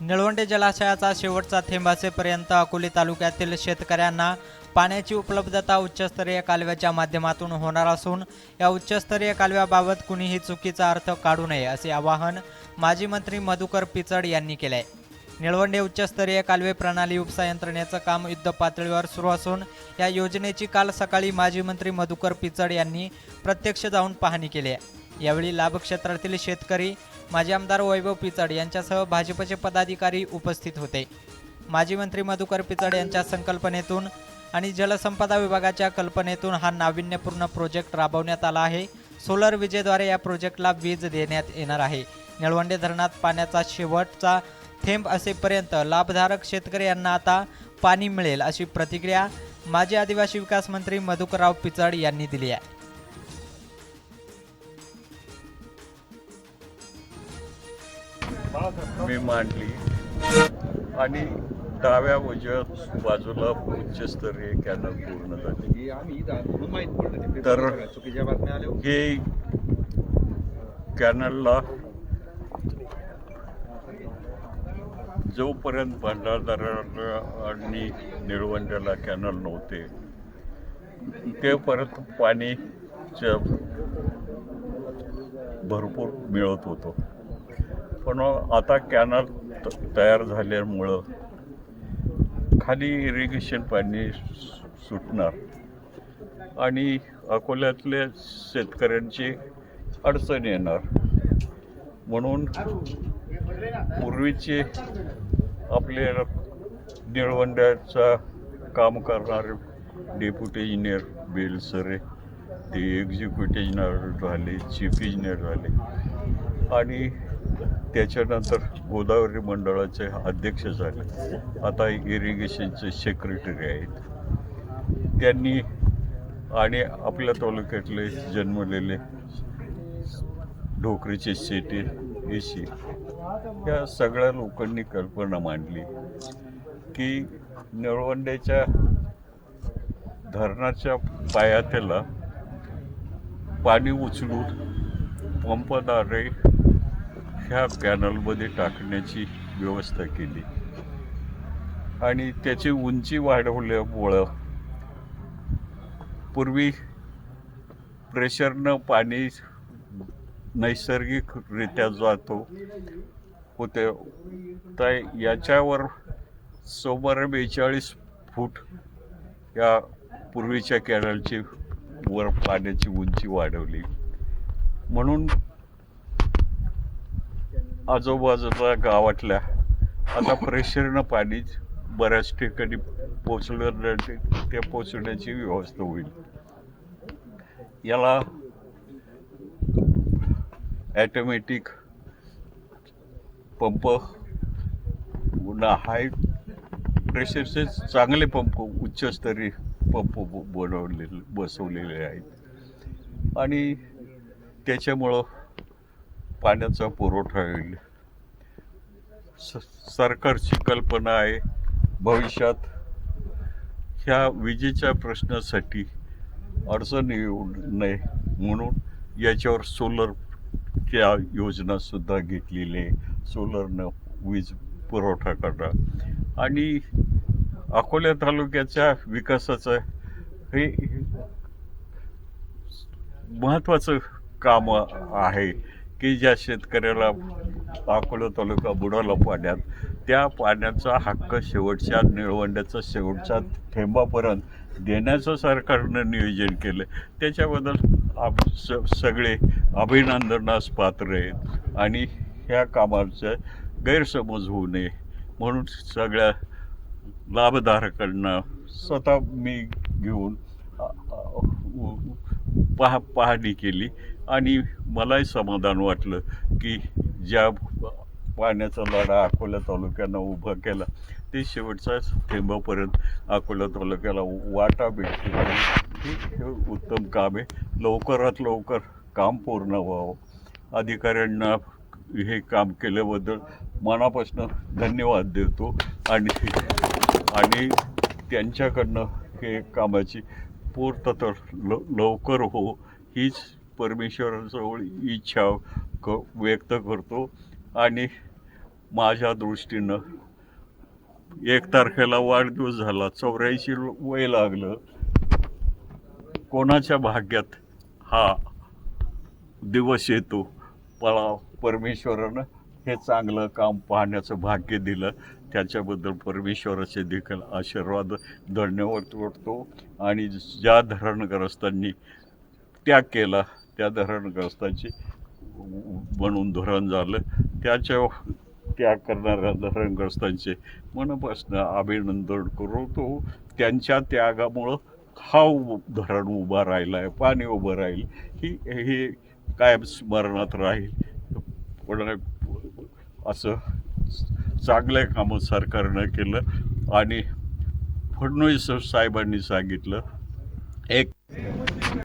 निळवंडे जलाशयाचा शेवटचा थेंब असेपर्यंत अकोले तालुक्यातील शेतकऱ्यांना पाण्याची उपलब्धता उच्चस्तरीय कालव्याच्या माध्यमातून होणार असून या उच्चस्तरीय कालव्याबाबत कुणीही चुकीचा अर्थ काढू नये असे आवाहन माजी मंत्री मधुकर पिचड यांनी केले आहे निळवंडे उच्चस्तरीय कालवे प्रणाली उपसा यंत्रणेचं काम युद्धपातळीवर सुरू असून या योजनेची काल सकाळी माजी मंत्री मधुकर पिचड यांनी प्रत्यक्ष जाऊन पाहणी केली आहे. यावेळी लाभक्षेत्रातील शेतकरी माजी आमदार वैभव पिचड यांच्यासह भाजपचे पदाधिकारी उपस्थित होते. माजी मंत्री मधुकर पिचड यांच्या संकल्पनेतून आणि जलसंपदा विभागाच्या कल्पनेतून हा नाविन्यपूर्ण प्रोजेक्ट राबवण्यात आला आहे. सोलर विजेद्वारे या प्रोजेक्टला वीज देण्यात येणार आहे. निळवंडे धरणात पाण्याचा शेवटचा थेंब असेपर्यंत लाभधारक शेतकरी यांना आता पाणी मिळेल अशी प्रतिक्रिया माजी आदिवासी विकास मंत्री मधुकरराव पिचड यांनी दिली आहे. मी मांडली. आणि डाव्या उजव्या बाजूला उच्चस्तरीय कॅनल पूर्ण झाली. तर- हो. कॅनलला जोपर्यंत भंडारदरा आणि निळवंड्याला कॅनल नव्हते ते परत पाणी भरपूर मिळत होतं. पण आता कॅनल त- तयार झाल्यामुळं खाली इरिगेशन पाणी सु- सुटणार. आणि अकोल्यातल्या शेतकऱ्यांची अडचण येणार. म्हणून पूर्वीचे आपले निळवंड्याचा काम करणारे डेप्युटी इंजिनियर बेलसरे ते एक्झिक्युटिव्ह इंजिनियर झाले चीफ इंजिनियर झाले. आणि त्याच्यानंतर गोदावरी मंडळाचे अध्यक्ष झाले. आता इरिगेशनचे सेक्रेटरी आहेत. त्यांनी आणि आपल्या तालुक्यातले जन्मलेले ढोकरीचे शेटी ए सी या सगळ्या लोकांनी कल्पना मांडली की निळवंड्याच्या धरणाच्या पायाथ्याला पाणी उचलून पंपद्वारे ह्या कॅनलमध्ये टाकण्याची व्यवस्था केली. आणि त्याची उंची वाढवल्यामुळं पूर्वी प्रेशरनं पाणी नैसर्गिकरित्या जातो होते. तर याच्यावर सुमारे बेचाळीस फूट या पूर्वीच्या कॅनलची वर पाण्याची उंची वाढवली. म्हणून आजूबाजूच्या गावातल्या आता प्रेशरनं पाणी बऱ्याच ठिकाणी पोचलं ते पोचण्याची व्यवस्था होईल. याला ॲटोमॅटिक पंप पुन्हा हाय प्रेशरचे चांगले पंप उच्चस्तरीय पंप ब- बनवलेले बसवलेले आहेत. आणि त्याच्यामुळं पाण्याचा पुरवठा होईल. स सरकारची कल्पना आहे भविष्यात ह्या विजेच्या प्रश्नासाठी अडचण येऊ नये म्हणून याच्यावर सोलर त्या योजनासुद्धा घेतलेली आहे. सोलरनं वीज पुरवठा करणं. आणि अकोला तालुक्याच्या विकासाचं हे महत्त्वाचं काम आहे. की ज्या शेतकऱ्याला अकोला तालुका बुडाला पाण्यात त्या पाण्याचा हक्क शेवटच्या निळवंड्याचा शेवटच्या थेंबापर्यंत देण्याचं सरकारनं नियोजन केलं त्याच्याबद्दल आप स सगळे अभिनंदनास पात्र आहेत आणि ह्या कामाचा गैरसमज होऊ नये म्हणून सगळ्या लाभधारकांना स्वतः मी घेऊन पहा पाहणी केली आणि मलाही समाधान वाटलं की ज्या पाण्याचा लढा अकोला तालुक्यानं उभा केला ते शेवटचा थेंबापर्यंत अकोला तालुक्याला वाटा भेटते हे हे उत्तम काम आहे. लवकरात लवकर काम पूर्ण व्हावं. अधिकाऱ्यांना हे काम केल्याबद्दल मनापासून धन्यवाद देतो आणि आणि त्यांच्याकडनं हे कामाची पूर्तता ल लवकर हो हीच परमेश्वराजवळ इच्छा क व्यक्त करतो. आणि माझ्या दृष्टीनं एक तारखेला वाढदिवस झाला चौऱ्याऐंशी वय लागलं. कोणाच्या भाग्यात हा दिवस येतो? मला परमेश्वरानं हे चांगलं काम पाहण्याचं भाग्य दिलं. त्याच्याबद्दल परमेश्वराचे देखील आशीर्वाद धन्यवाद वाटतो आणि ज्या धरणग्रस्तांनी त्याग केला त्या धरणग्रस्तांचे म्हणून धरण झालं. त्याच्या त्याग करणाऱ्या धरणग्रस्तांचे मनापासून अभिनंदन करतो. त्यांच्या त्यागामुळं हा धरण उभा राहिला आहे पाणी उभं राहील. ही हे कायम स्मरणात राहील. पण असं चांगलं कामं सरकारनं केलं आणि फडणवीस साहेबांनी सांगितलं एक